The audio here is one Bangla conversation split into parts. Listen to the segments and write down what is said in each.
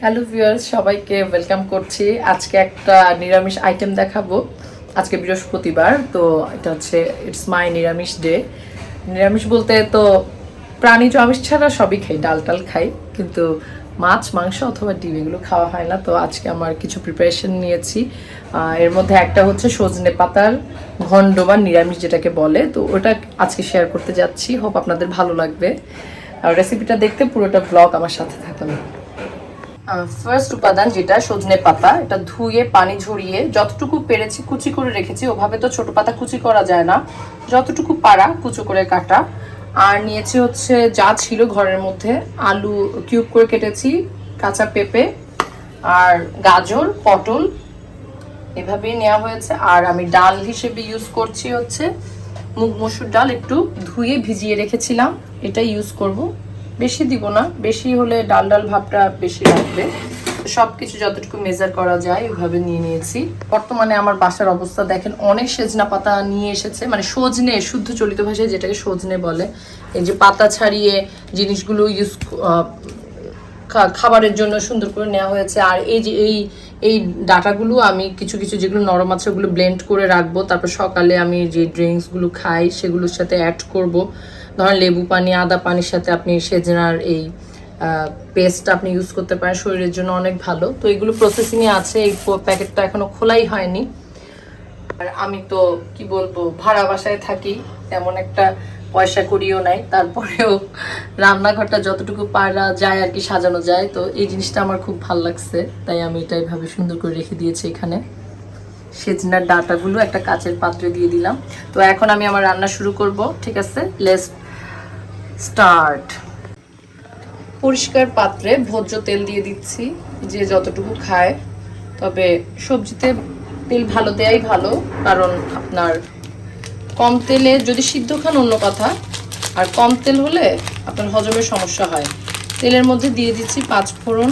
হ্যালো ভিউয়ার্স সবাইকে ওয়েলকাম করছি। আজকে একটা নিরামিষ আইটেম দেখাবো। আজকে বৃহস্পতিবার, তো এটা হচ্ছে ইটস মাই নিরামিষ ডে নিরামিষ বলতে তো প্রাণীজ আমিষ ছাড়া সবই খাই, ডাল টাল খাই, কিন্তু মাছ, মাংস অথবা ডিম এগুলো খাওয়া হয় না। তো আজকে আমার কিছু প্রিপারেশন নিয়েছি। এর মধ্যে একটা হচ্ছে সজনে পাতার ঘণ্ড বা নিরামিষ যেটাকে বলে। তো ওটা আজকে শেয়ার করতে যাচ্ছি। হোপ আপনাদের ভালো লাগবে। আর রেসিপিটা দেখতে পুরোটা ব্লগ আমার সাথে থাকুন ফার্স্ট উপাদান যেটা, সজনে পাতা, এটা ধুয়ে, পানি ঝরিয়ে, যতটুকু পেরেছি কুচি করে রেখেছি, ওভাবে তো ছোট পাতা কুচি করা যায় না। যতটুকু পারা, কুচো করে কাটা। আর নিয়েছি হচ্ছে, যা ছিল ঘরের মধ্যে, আলু কিউব করে কেটেছি, কাঁচা পেঁপে, আর গাজর, পটল, এভাবেই নেওয়া হয়েছে। আর আমি ডাল হিসেবে ইউজ করছি হচ্ছে, মুগ মসুর ডাল একটু ধুয়ে ভিজিয়ে রেখেছিলাম এটা ইউজ করব। বেশি দিব না, বেশি হলে ডাল ডাল ভাবটা বেশি লাগবে। সব কিছু যতটুকু মেজার করা যায় ওইভাবে নিয়ে নিয়েছি। বর্তমানে আমার বাসার অবস্থা দেখেন, অনেক সেজনা পাতা নিয়ে এসেছে মানে সজনে, শুদ্ধ চলিত ভাষায় যেটাকে সজনে বলে। এই যে পাতা ছাড়িয়ে জিনিসগুলো ইউজ খাবারের জন্য সুন্দর করে নেওয়া হয়েছে। আর এই যে এই এই ডাটাগুলো আমি কিছু কিছু যেগুলো নরম আছে ওগুলো ব্লেন্ড করে রাখব। তারপর সকালে আমি যে ড্রিঙ্কসগুলো খাই সেগুলোর সাথে অ্যাড করব। ধরেন লেবু পানি, আদা পানির সাথে আপনি সেজনার এই পেস্ট আপনি ইউজ করতে পারেন, শরীরের জন্য অনেক ভালো। তো এগুলো প্রসেসিংয়ে আছে, এই প্যাকেটটা এখনও খোলাই হয়নি। আর আমি তো, কি বলব, ভাড়া বাসায় থাকি, তেমন একটা পয়সা করিও নাই। তারপরেও রান্নাঘরটা যতটুকু পারা যায় আর কি সাজানো যায়, তো এই জিনিসটা আমার খুব ভালো লাগছে। তাই আমি এটা এইভাবে সুন্দর করে রেখে দিয়েছি এখানে। সেজনার ডাটাগুলো একটা কাচের পাত্রে দিয়ে দিলাম। তো এখন আমি আমার রান্না শুরু করব, ঠিক আছে? Let's start. পরিষ্কার পাত্রে ভোজ্য তেল দিয়ে দিচ্ছি, যে যতটুকু খায়। তবে সবজিতে তেল ভালো দেয়াই ভালো, কারণ আপনার কম তেলে যদি সিদ্ধ খান অন্য কথা, আর কম তেল হলে আপনার হজমের সমস্যা হয়। তেলের মধ্যে দিয়ে দিচ্ছি পাঁচ ফোড়ন।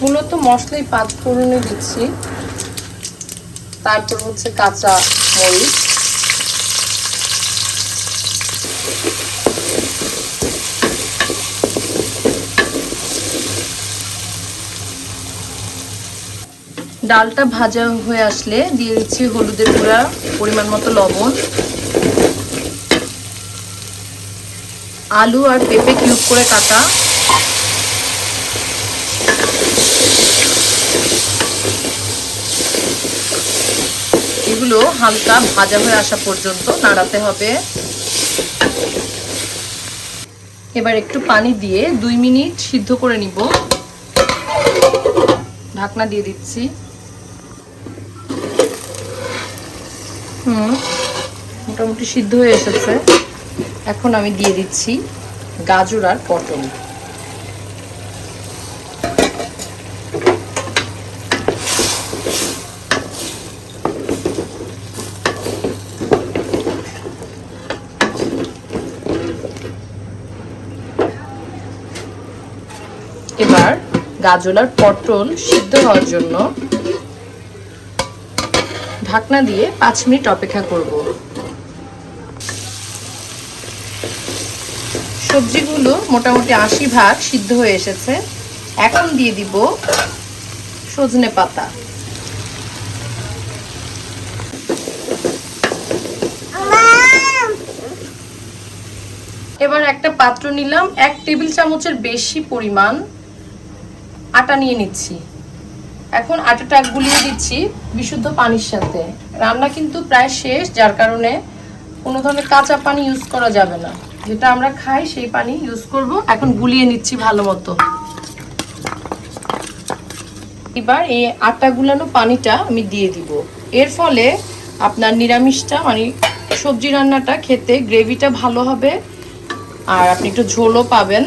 মূলত মশলাই পাঁচ ফোড়নে দিচ্ছি। তারপর হচ্ছে কাঁচা মরিচ। ডালটা ভাজা হয়ে আসলে দিয়ে দিচ্ছি হলুদের গুঁড়া, পরিমাণ মতো লবণ। আলু আর পেঁপে কিউব করে কাটা। এগুলো হালকা ভাজা হয়ে আসা পর্যন্ত নাড়াতে হবে। এবার একটু পানি দিয়ে দুই মিনিট সিদ্ধ করে নিব। ঢাকনা দিয়ে দিচ্ছি। হুম, মোটামুটি সিদ্ধ হয়ে এসেছে। এখন আমি দিয়ে দিচ্ছি গাজর আর পটল। এবার গাজর আর পটল সিদ্ধ হওয়ার জন্য ঢাকনা দিয়ে পাঁচ মিনিট অপেক্ষা করব। সবজিগুলো মোটামুটি আশি ভাগ সিদ্ধ হয়ে এসেছে। এখন দিয়ে দিব সজনে পাতা। এবার একটা পাত্র নিলাম। এক টেবিল চামচের বেশি পরিমাণ আটা নিয়ে নিচ্ছি। এখন আটাটা গুলিয়ে দিচ্ছি বিশুদ্ধ পানির সাথে। রান্না কিন্তু প্রায় শেষ, যার কারণে কোনো ধরনের কাঁচা পানি ইউজ করা যাবে না। যেটা আমরা খাই, সেই পানি ইউজ করব। এখন গুলিয়ে নিচ্ছি ভালো মতো। এবার এই আটা গুলানো পানিটা আমি দিয়ে দিব। এর ফলে আপনার নিরামিষটা মানে সবজি রান্নাটা খেতে গ্রেভিটা ভালো হবে। আর আপনি একটু ঝোলও পাবেন।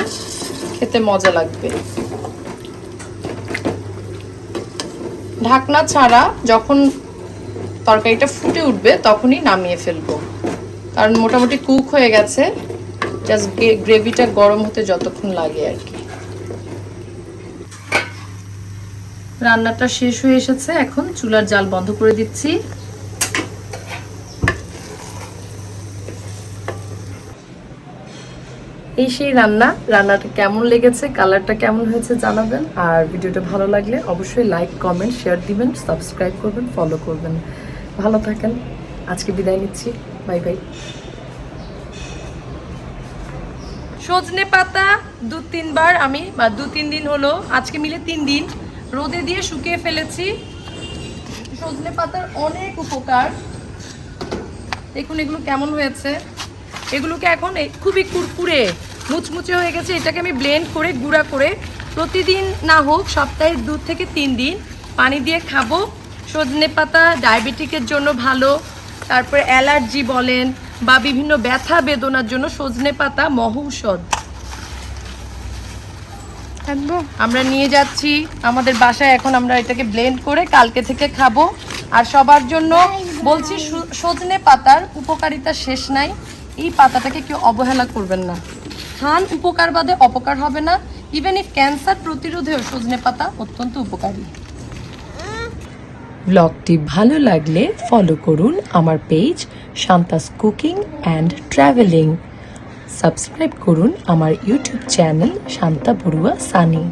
খেতে মজা লাগবে। ঢাকনা ছাড়া যখন তরকারিটা ফুটে উঠবে তখনই নামিয়ে ফেলব। কারণ মোটামুটি কুক হয়ে গেছে জাস্ট গ্রেভিটা গরম হতে যতক্ষণ লাগে আর কি। রান্নাটা শেষ হয়ে এসেছে, এখন চুলার জাল বন্ধ করে দিচ্ছি। এই সেই রান্না, রান্নাটা কেমন লেগেছে, কালারটা কেমন হয়েছে জানাবেন। আর ভিডিওটা ভালো লাগলে অবশ্যই লাইক কমেন্ট শেয়ার দিবেন সাবস্ক্রাইব করবেন ফলো করবেন। ভালো থাকেন, আজকে বিদায় নিচ্ছি বাই বাই সজনে পাতা দু তিনবার আমি, বা দু তিন দিন হলো, আজকে মিলে তিন দিন। রোদে দিয়ে শুকিয়ে ফেলেছি। সজনে পাতার অনেক উপকার। দেখুন এগুলো কেমন হয়েছে। এগুলোকে এখন খুবই কুরকুরে মুচমুচে হয়ে গেছে। এটাকে আমি ব্লেন্ড করে গুঁড়া করে প্রতিদিন না হোক সপ্তাহে দু থেকে তিন দিন পানি দিয়ে খাব। সজনে পাতা ডায়াবেটিকের জন্য ভালো। তারপরে অ্যালার্জি বলেন বা বিভিন্ন ব্যথা বেদনার জন্য সজনে পাতা মহৌষধ। আমরা নিয়ে যাচ্ছি। আমাদের বাসায় এখন আমরা এটাকে ব্লেন্ড করে কালকে থেকে খাব। আর সবার জন্য বলছি সজনে পাতার উপকারিতা শেষ নাই। এই পাতাটাকে কেউ অবহেলা করবেন না। খান উপকার বাদে অপকার হবে না। ইভেন ইফ ক্যান্সার প্রতিরোধেও সজনে পাতা অত্যন্ত উপকারী। ব্লগটি ভালো লাগলে ফলো করুন আমার page Shanta's cooking and travelling subscribe করুন আমার ইউটিউব চ্যানেল শান্তা বড়ুয়া সানি